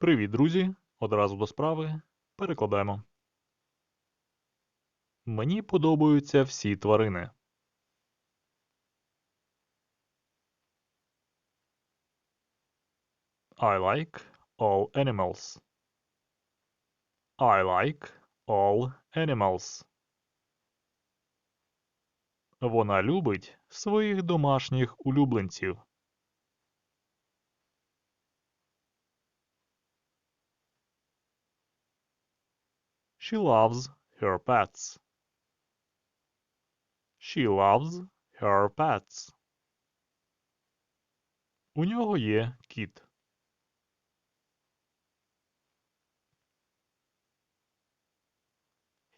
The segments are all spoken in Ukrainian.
Привіт, друзі! Одразу до справи. Перекладаємо. Мені подобаються всі тварини. I like all animals. I like all animals. Вона любить своїх домашніх улюбленців. She loves her pets. She loves her pets. У нього є кіт.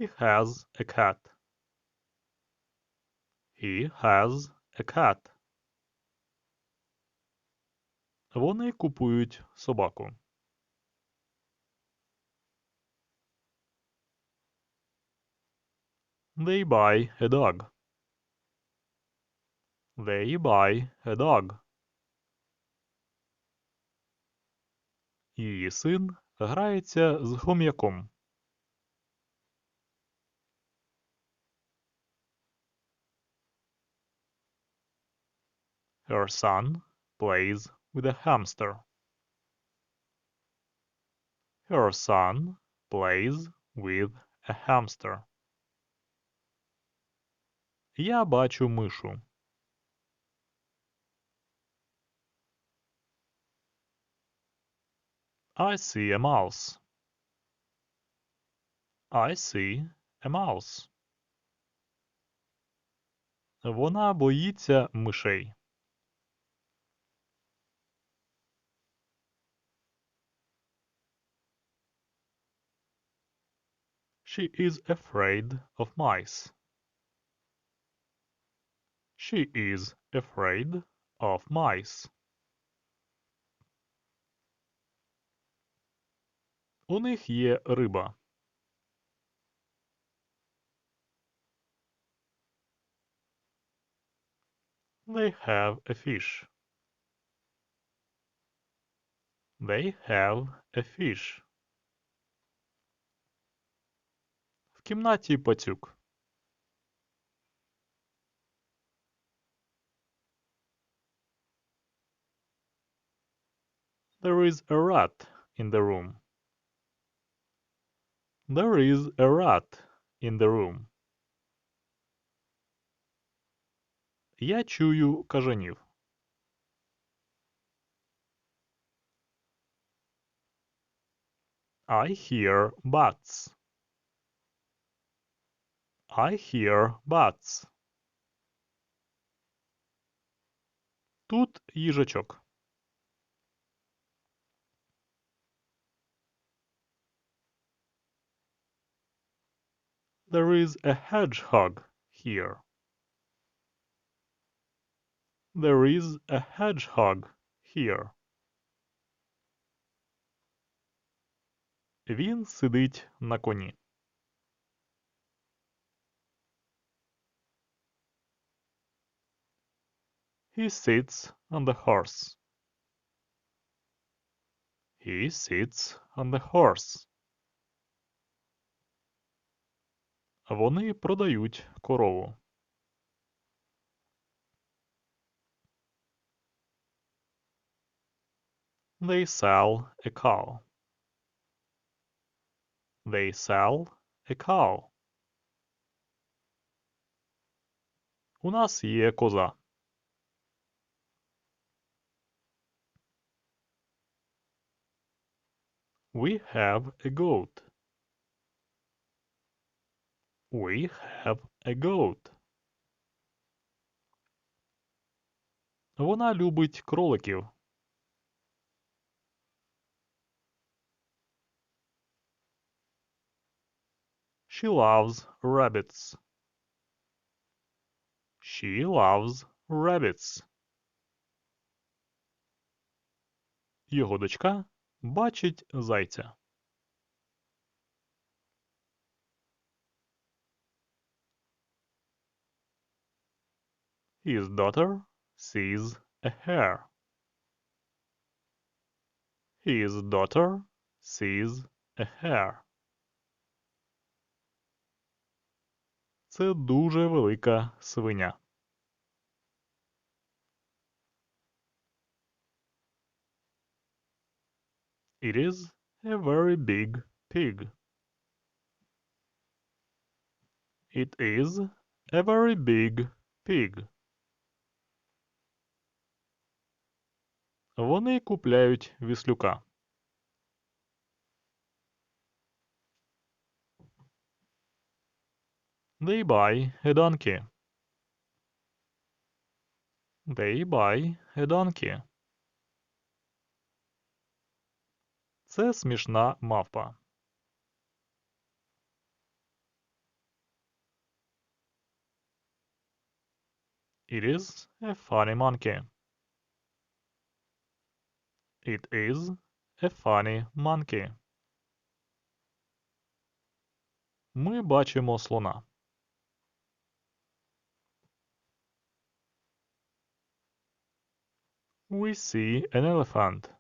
He has a cat. He has a cat. Вони купують собаку. They buy a dog. They buy a dog. Її син грається з хом'яком. Her son plays with a hamster. Her son plays with a hamster. Я бачу мишу. I see a mouse. I see a mouse. Вона боїться мишей. She is afraid of mice. She is afraid of mice. У них є риба. They have a fish. They have a fish. В кімнаті пацюк. There is a rat in the room. There is a rat in the room. Я чую кажанів. I hear bats. I hear bats. Тут їжачок. There is a hedgehog here. There is a hedgehog here. Він сидить на коні. He sits on the horse. He sits on the horse. Вони продають корову. They sell a cow. They sell a cow. У нас є коза. We have a goat. We have a goat. Вона любить кроликів. She loves rabbits. She loves rabbits. Його дочка бачить зайця. His daughter sees a hare. His daughter sees a hare. Це дуже велика свиня. It is a very big pig. It is a very big pig. Вони купляють віслюка. They buy a donkey. They buy a donkey. Це смішна мавпа. It is a funny monkey. It is a funny monkey. Ми бачимо слона. We see an elephant.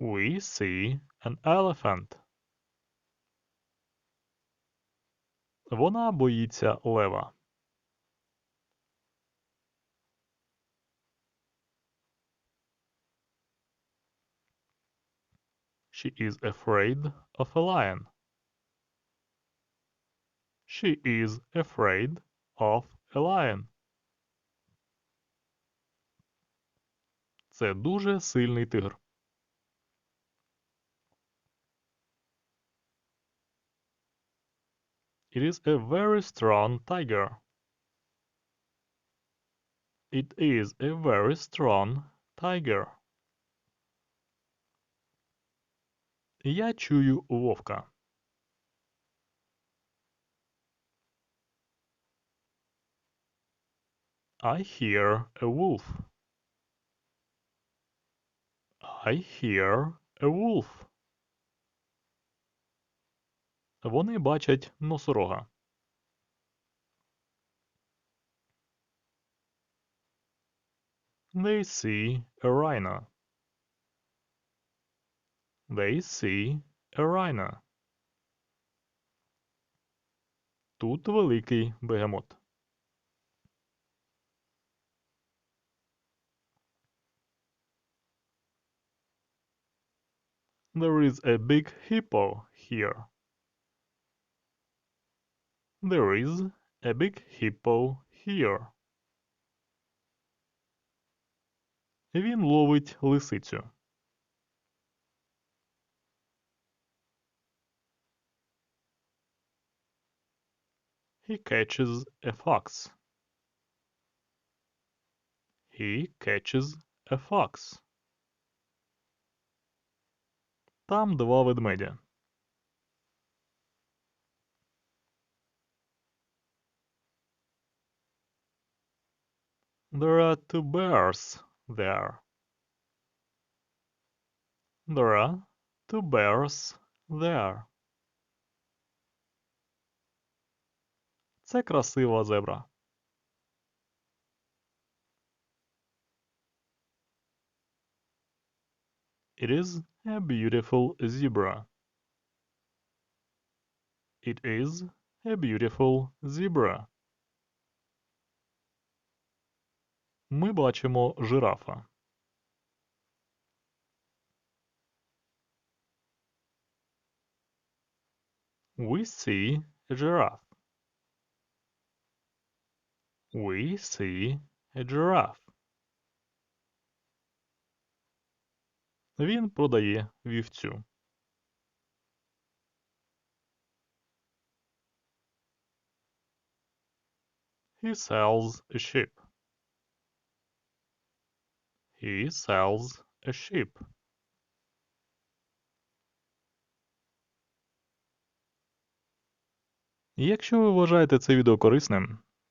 We see an elephant. Вона боїться лева. She is afraid of a lion. She is afraid of a lion. Це дуже сильний тигр. It is a very strong tiger. It is a very strong tiger. Я чую вовка. I hear a wolf. I hear a wolf. Вони бачать носорога. They see a rhino. They see a rhino. Тут великий бегемот. There is a big hippo here. There is a big hippo here. Він ловить лисицю. He catches a fox. He catches a fox. Там два ведмедя. There are two bears there. There are two bears there. Це красива зебра. It is a beautiful zebra. It is a beautiful zebra. Ми бачимо жирафа. We see a giraffe. We see a giraffe. Він продає вівцю. He sells a sheep. He sells a sheep. Якщо ви вважаєте це відео корисним,